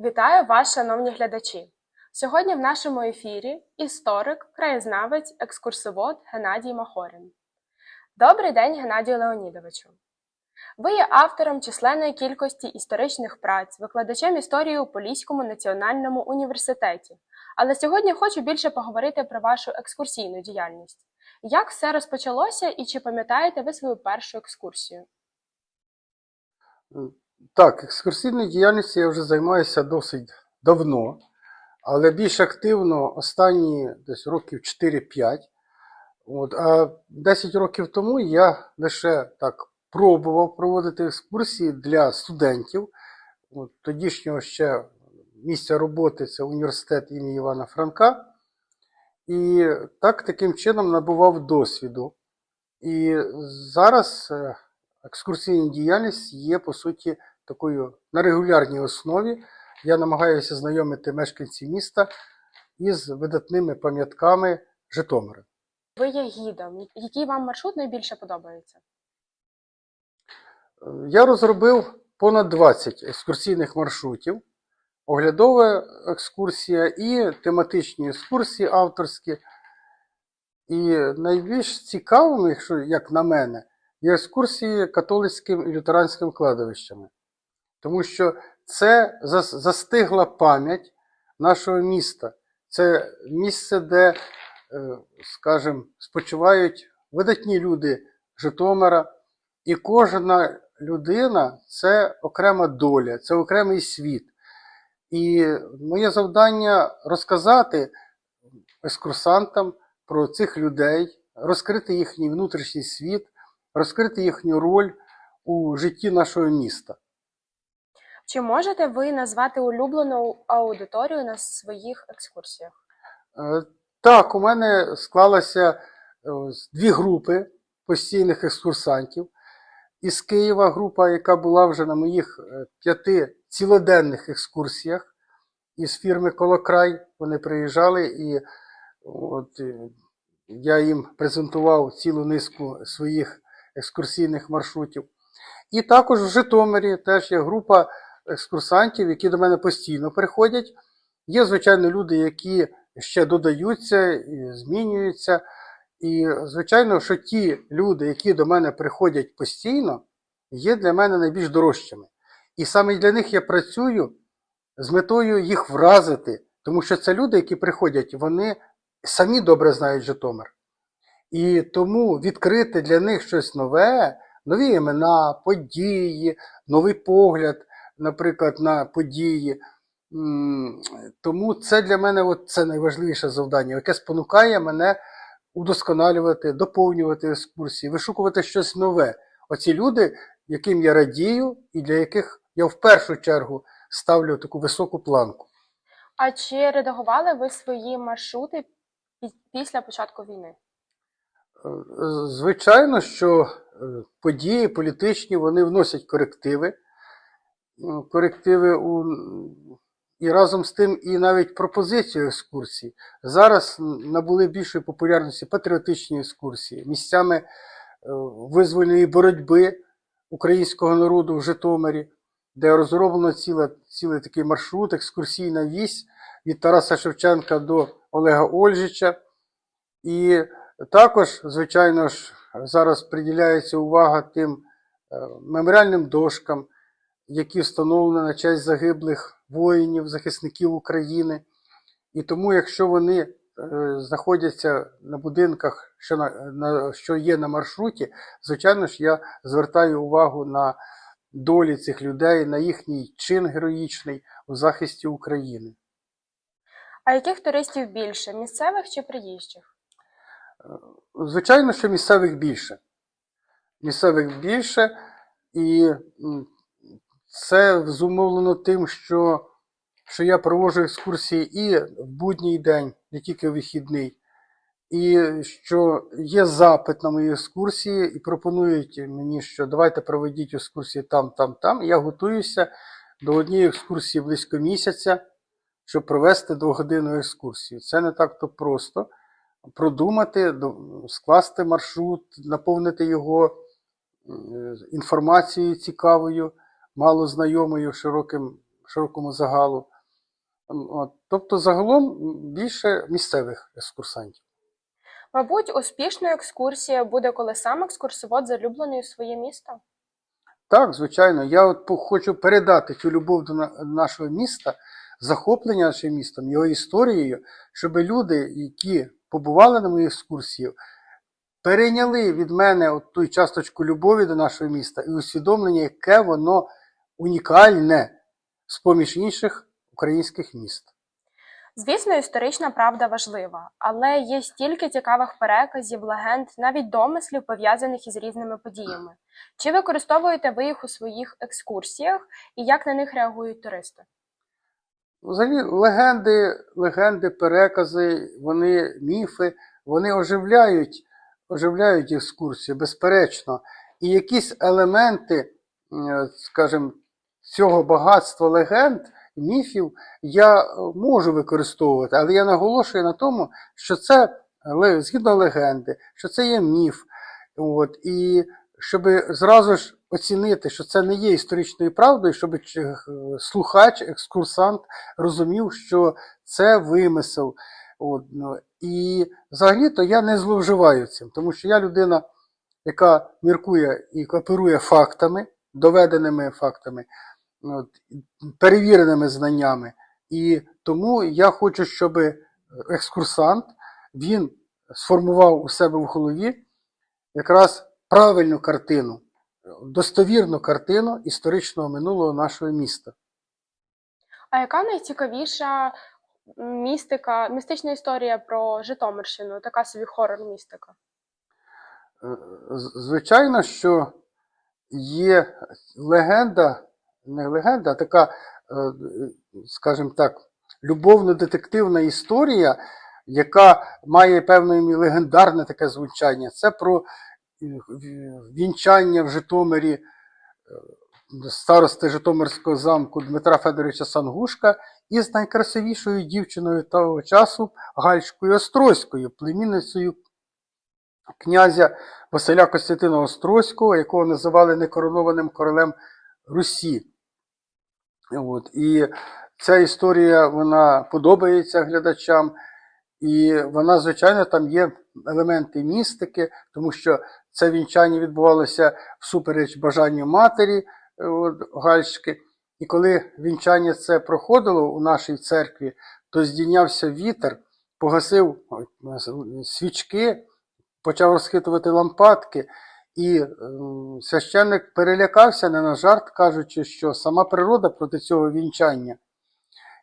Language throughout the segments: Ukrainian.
Вітаю вас, шановні глядачі! Сьогодні в нашому ефірі історик, краєзнавець, екскурсовод Геннадій Махорин. Добрий день, Геннадію Леонідовичу! Ви є автором численної кількості історичних праць, викладачем історії у Поліському національному університеті. Але сьогодні хочу більше поговорити про вашу екскурсійну діяльність. Як все розпочалося і чи пам'ятаєте ви свою першу екскурсію? Так, екскурсійною діяльністю я вже займаюся досить давно, але більш активно останні десь років 4-5. От, а 10 років тому я лише так пробував проводити екскурсії для студентів. От, тодішнього ще місця роботи це університет імені Івана Франка. І так таким чином набував досвіду. І зараз е, екскурсійна діяльність є, по суті, такою на регулярній основі. Я намагаюся знайомити мешканців міста із видатними пам'ятками Житомира. Ви є гідом. Який вам маршрут найбільше подобається? Е, Я розробив понад 20 екскурсійних маршрутів, оглядова екскурсія і тематичні екскурсії авторські. І найбільш цікавими, якщо як на мене, є екскурсії католицьким і лютеранським кладовищами. Тому що це застигла пам'ять нашого міста. Це місце, де, е, скажімо, спочивають видатні люди Житомира, і кожна людина це окрема доля, це окремий світ. І моє завдання розказати екскурсантам про цих людей, розкрити їхній внутрішній світ, розкрити їхню роль у житті нашого міста. Чи можете ви назвати улюблену аудиторію на своїх екскурсіях? Е, Так, у мене склалося е, дві групи постійних екскурсантів. Із Києва група, яка була вже на моїх е, п'яти цілоденних екскурсіях із фірми Колокрай. Вони приїжджали і от, я їм презентував цілу низку своїх екскурсійних маршрутів. І також в Житомирі теж є група екскурсантів, які до мене постійно приходять. Є, звичайно, люди, які ще додаються змінюються. І, звичайно, що ті люди, які до мене приходять постійно, є для мене найбільш дорожчими. І саме для них я працюю з метою їх вразити, тому що це люди, які приходять, вони самі добре знають Житомир. І тому відкрити для них щось нове, нові імена, події, новий погляд, наприклад, на події. Тому це для мене от це найважливіше завдання, яке спонукає мене удосконалювати, доповнювати екскурсії, вишукувати щось нове. Оці люди, яким я радію, і для яких я в першу чергу ставлю таку високу планку. А чи редагували ви свої маршрути після початку війни? Е, Звичайно, що е, події політичні вони вносять корективи. Ну, Корективи у... і разом з тим і навіть пропозицію екскурсій. Зараз набули більшої популярності патріотичні екскурсії, місцями е, визвольної боротьби українського народу в Житомирі, де розроблено ціла, цілий такий маршрут, екскурсійна вісь від Тараса Шевченка до Олега Ольжича. І також, звичайно ж, зараз приділяється увага тим е, меморіальним дошкам, які встановлені на честь загиблих воїнів, захисників України. І тому, якщо вони е, знаходяться на будинках, що, на, на, що є на маршруті, звичайно ж, я звертаю увагу на долі цих людей, на їхній чин героїчний у захисті України. А яких туристів більше місцевих чи приїжджих? Звичайно, що місцевих більше. Місцевих більше, і це зумовлено тим, що, що я проводжу екскурсії і в будній день, не тільки в вихідний, і що є запит на мої екскурсії, і пропонують мені, що давайте проведіть екскурсії там, там, там. Я готуюся до однієї екскурсії близько місяця, щоб провести двогодинну екскурсію. Це не так то просто продумати, скласти маршрут, наповнити його інформацією цікавою, малознайомою широким, широкому загалу. От, тобто, загалом більше місцевих екскурсантів. Мабуть, успішною екскурсія буде, коли сам екскурсовод залюблений у своє місто. Так, звичайно, я от хочу передати цю любов до нашого міста, захоплення нашим містом, його історією, щоб люди, які побували на моїй екскурсії, перейняли від мене от ту часточку любові до нашого міста і усвідомлення, яке воно унікальне з-поміж інших українських міст. Звісно, історична правда важлива, але є стільки цікавих переказів, легенд, навіть домислів, пов'язаних із різними подіями. Чи використовуєте ви їх у своїх екскурсіях і як на них реагують туристи? Взагалі, легенди, легенди, перекази, вони міфи, вони оживляють, оживляють екскурсію, безперечно. І якісь елементи, скажімо, цього багатства легенд, міфів я е, можу використовувати, але я наголошую на тому, що це згідно легенди, що це є міф. От, і щоб зразу ж оцінити, що це не є історичною правдою, щоб е, слухач, екскурсант розумів, що це вимисел. От, ну, і взагалі-то я не зловживаю цим, тому що я людина, яка міркує і оперує фактами, доведеними фактами, перевіреними знаннями. І тому я хочу, щоб екскурсант він сформував у себе в голові якраз правильну картину, достовірну картину історичного минулого нашого міста. А яка найцікавіша містика, містична історія про Житомирщину, така собі хорор-містика? Е, Звичайно, що є легенда, не легенда, а така, е, скажімо так, любовно-детективна історія, яка має певне легендарне таке звучання. Це про е, вінчання в Житомирі е, старости Житомирського замку Дмитра Федоровича Сангушка із найкрасивішою дівчиною того часу Гальшкою Острозькою, племінницею князя Василя Костянтина Острозького, якого називали некоронованим королем Русі. От. І ця історія вона подобається глядачам, і вона, звичайно, там є елементи містики, тому що це вінчання відбувалося всупереч бажанню матері от, Гальшки. І коли вінчання це проходило у нашій церкві, то здійнявся вітер, погасив свічки, почав розхитувати лампадки, і ем, священник перелякався не на жарт, кажучи, що сама природа проти цього вінчання.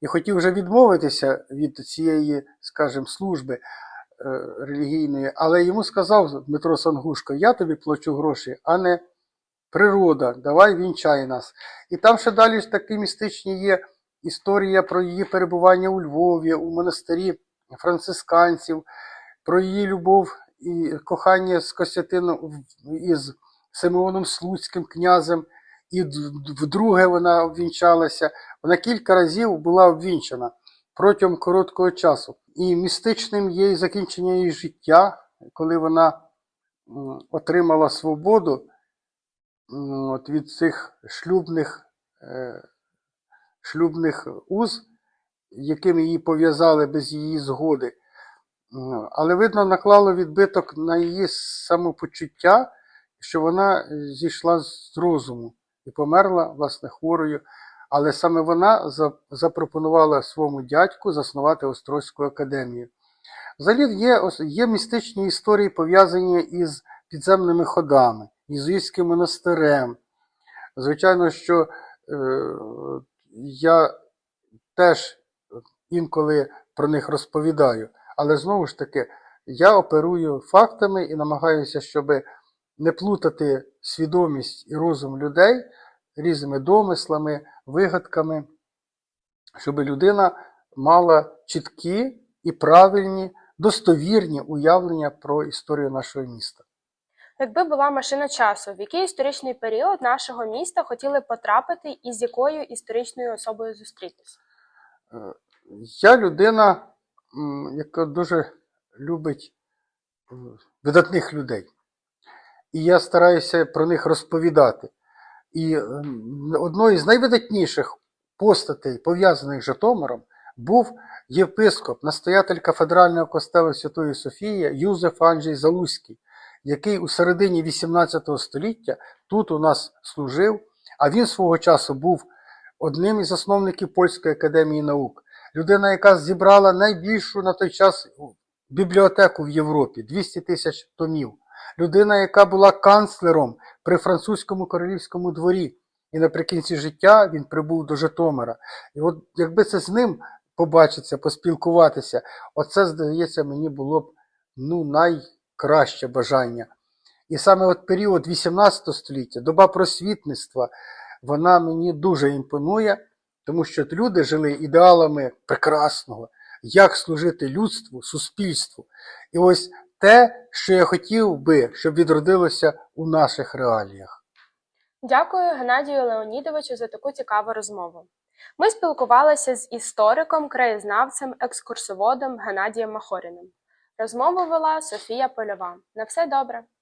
І хотів вже відмовитися від цієї, скажімо, служби е, релігійної, але йому сказав Дмитро Сангушко, я тобі плачу гроші, а не природа, давай вінчай нас. І там ще далі такі містичні є історія про її перебування у Львові, у монастирі францисканців, про її любов і кохання з Костянтином із Симеоном Слуцьким князем. І вдруге вона обвінчалася. Вона кілька разів була обвінчана протягом короткого часу. І містичним є і закінчення її життя, коли вона отримала свободу от від цих шлюбних, е, шлюбних уз, якими її пов'язали без її згоди. М, Але, видно, наклало відбиток на її самопочуття, що вона е, зійшла з розуму і померла, власне, хворою. Але саме вона запропонувала своєму дядьку заснувати Острозьку академію. Взагалі є, є містичні історії, пов'язані із підземними ходами, єзуїтським монастирем. Звичайно, що е, я теж інколи про них розповідаю, але знову ж таки, я оперую фактами і намагаюся, щоб не плутати свідомість і розум людей різними домислами, вигадками, щоб людина мала чіткі і правильні, достовірні уявлення про історію нашого міста. Якби була машина часу, в який історичний період нашого міста хотіли потрапити і з якою історичною особою зустрітися? Е, Я людина, яка дуже любить е, видатних людей. І я стараюся про них розповідати. І м, одною з найвидатніших постатей, пов'язаних з Житомиром, був єпископ, настоятель кафедрального костелу Святої Софії Юзеф Анджей Залузький, який у середині 18 століття тут у нас служив, а він свого часу був одним із засновників Польської академії наук. Людина, яка зібрала найбільшу на той час бібліотеку в Європі 200 тисяч томів. Людина, яка була канцлером при французькому королівському дворі. І наприкінці життя він прибув до Житомира. І от якби це з ним побачитися, поспілкуватися, оце, здається, мені було б ну, найкраще бажання. І саме от період 18 століття, доба просвітництва, вона мені дуже імпонує, тому що люди жили ідеалами прекрасного, як служити людству, суспільству. І ось те, що я хотів би, щоб відродилося у наших реаліях. Дякую Геннадію Леонідовичу за таку цікаву розмову. Ми спілкувалися з істориком, краєзнавцем, екскурсоводом Геннадієм Махоріним. Розмову вела Софія Польова. На все добре!